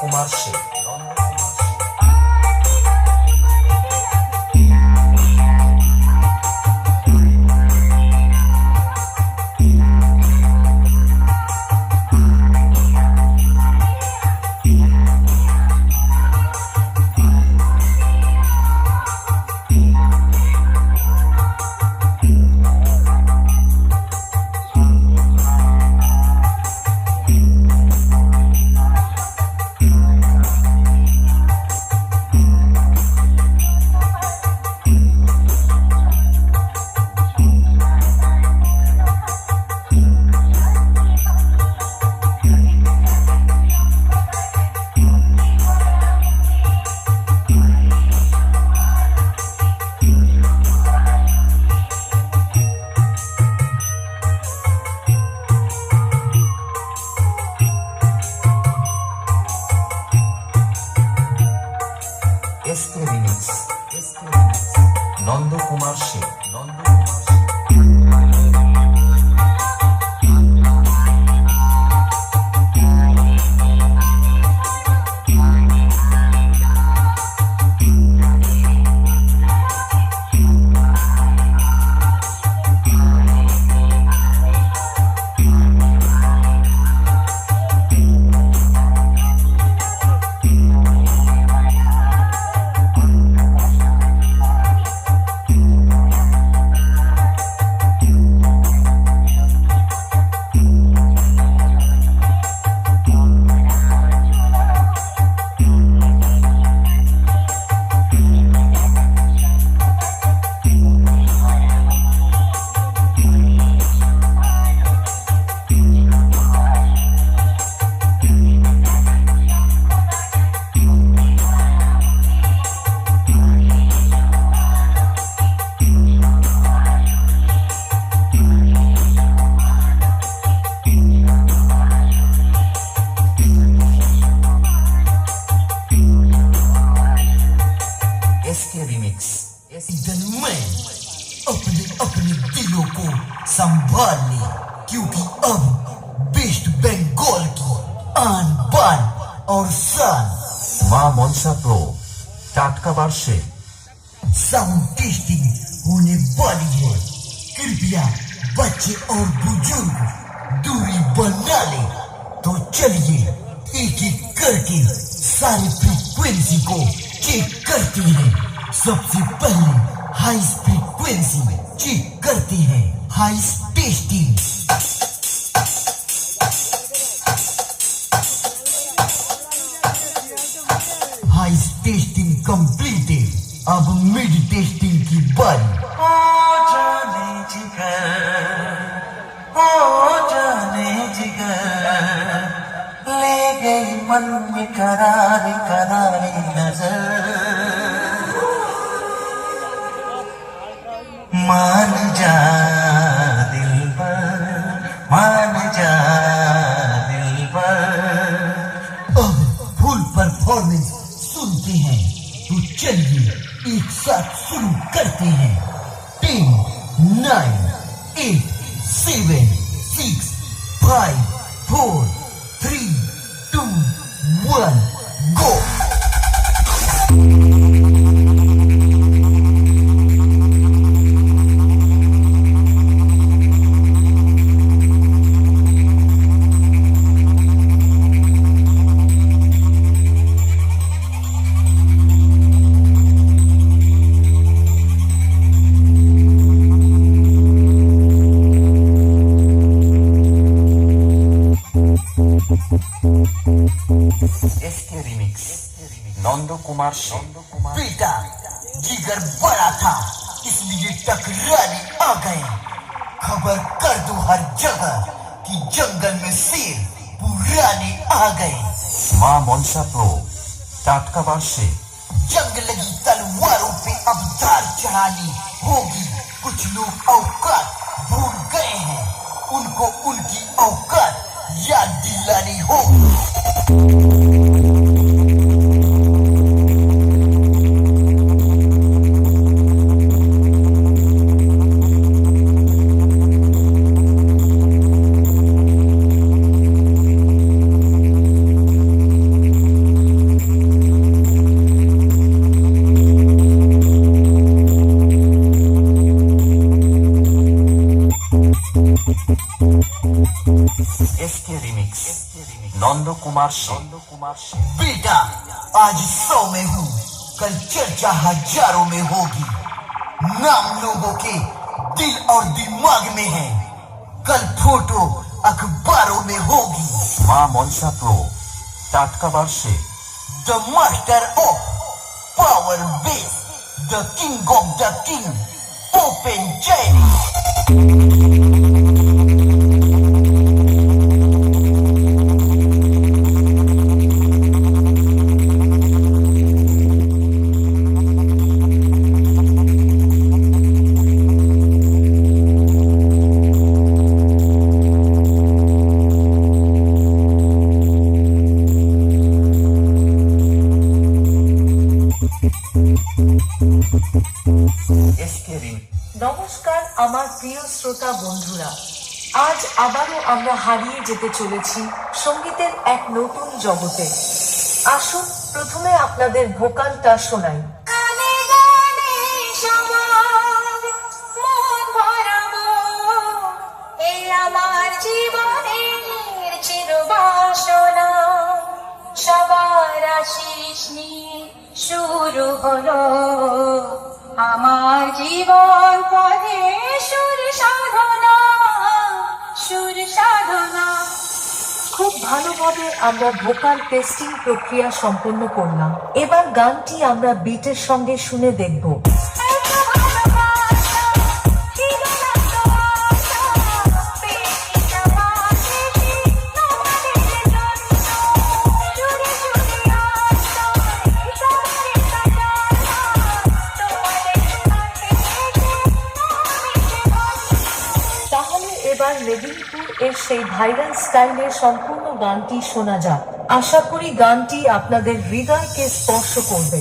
こまし নন্দকুমার সেন নন্দকুমার संभाल ले क्योंकि अब बेस्ट बंगाल की आन बान और शान माँ मनसा प्रो टाटका बार से साउंड टेस्टिंग होने वाली है। कृपया बच्चे और बुज़ुर्ग दूरी बना ले। तो चलिए एक एक करके सारी फ्रीक्वेंसी को चेक करते हैं। सबसे पहले हाई फ्रीक्वेंसी में चेक करते हैं। High testing high testing completed अब मिड टेस्टिंग की बारी ओ ले गई मन में करारी करारी नज़र मान जा Go。नंद कुमार से बेटा जिगर बड़ा था इसलिए टकराने आ गए। खबर कर दो हर जगह कि जंगल में शेर पुराने आ गए। माँ मोनसा प्रो टाटकावार से। जंग लगी तलवारों पे अब धार चढ़ानी होगी। कुछ लोग औकात भूल गए हैं। उनको उनकी औकात याद दिलानी होगी। नंद कुमार सिंह बेटा आज सौ में हूँ कल चर्चा हज़ारों में होगी नाम लोगों के दिल और दिमाग में है कल फ़ोटो अखबारों में होगी माँ मोनसा प्रो टाटका वर्षे the master of power base the king of the king open चैनी প্রিয় শ্রোতা বন্ধুরা, আজ আবারও আমরা হারিয়ে যেতে চলেছি সঙ্গীতের এক নতুন জগতে। আসুন, প্রথমে আপনাদের ভোকালটা শোনাই। সবার শুরু হলো। আমার জীবন পথে সুর সাধনা সুর সাধনা। খুব ভালোভাবে আমরা ভোকাল টেস্টিং প্রক্রিয়া সম্পন্ন করলাম। এবার গানটি আমরা বিটের সঙ্গে শুনে দেখব। এবার মেদিনীপুর এর সেই ভাইরাল স্টাইলের সম্পূর্ণ গানটি শোনা যাক। আশা করি গানটি আপনাদের হৃদয়কে স্পর্শ করবে।